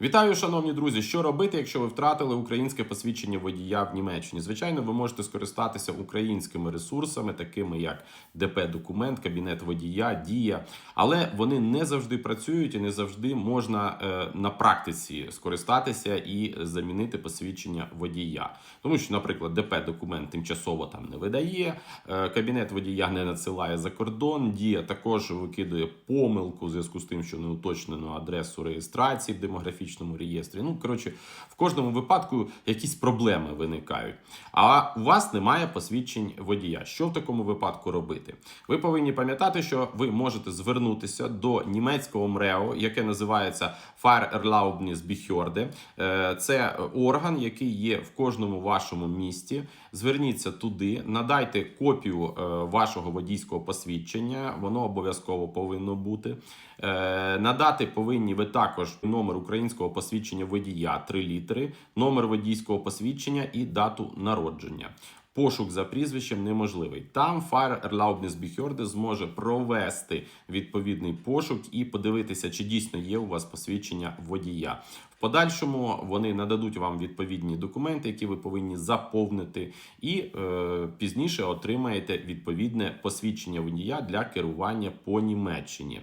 Вітаю, шановні друзі! Що робити, якщо ви втратили українське посвідчення водія в Німеччині? Звичайно, ви можете скористатися українськими ресурсами, такими як ДП документ, кабінет водія, дія, але вони не завжди працюють і не завжди можна е, на практиці скористатися і замінити посвідчення водія. Тому що, наприклад, ДП документ тимчасово там не видає, е, кабінет водія не надсилає за кордон, дія також викидує помилку в зв'язку з тим, що не уточнено адресу реєстрації в демографічному реєстрі. Ну, коротше, в кожному випадку якісь проблеми виникають. А у вас немає посвідчень водія. Що в такому випадку робити? Ви повинні пам'ятати, що ви можете звернутися до німецького МРЕО, яке називається Fahrerlaubnisbehörde. Е, Це орган, який є в кожному вашому місті. Зверніться туди, надайте копію е, вашого водійського посвідчення. Воно обов'язково повинно бути. Е, Надати повинні ви також номер українського посвідчення водія 3 літери, номер водійського посвідчення і дату народження. Пошук за прізвищем неможливий. Там Fire зможе провести відповідний пошук і подивитися, чи дійсно є у вас посвідчення водія. В подальшому вони нададуть вам відповідні документи, які ви повинні заповнити, і е, пізніше отримаєте відповідне посвідчення водія для керування по Німеччині.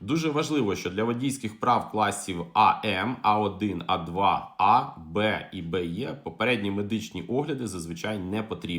Дуже важливо, що для водійських прав класів АМ, А1, А2, А, Б і БЕ попередні медичні огляди зазвичай не потрібні.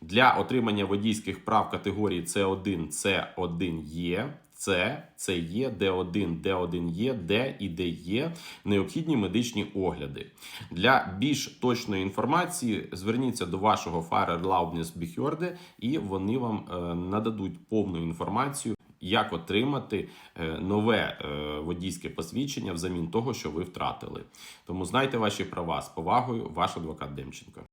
Для отримання водійських прав категорії С1, С1Е. С, СЕ, Д1, Д1Е, Д і ДЕ необхідні медичні огляди. Для більш точної інформації зверніться до вашого Fahrerlaubnisbehörde і вони вам е, нададуть повну інформацію як отримати е, нове е, водійське посвідчення взамін того, що ви втратили. Тому знайте ваші права з повагою, ваш адвокат Демченко.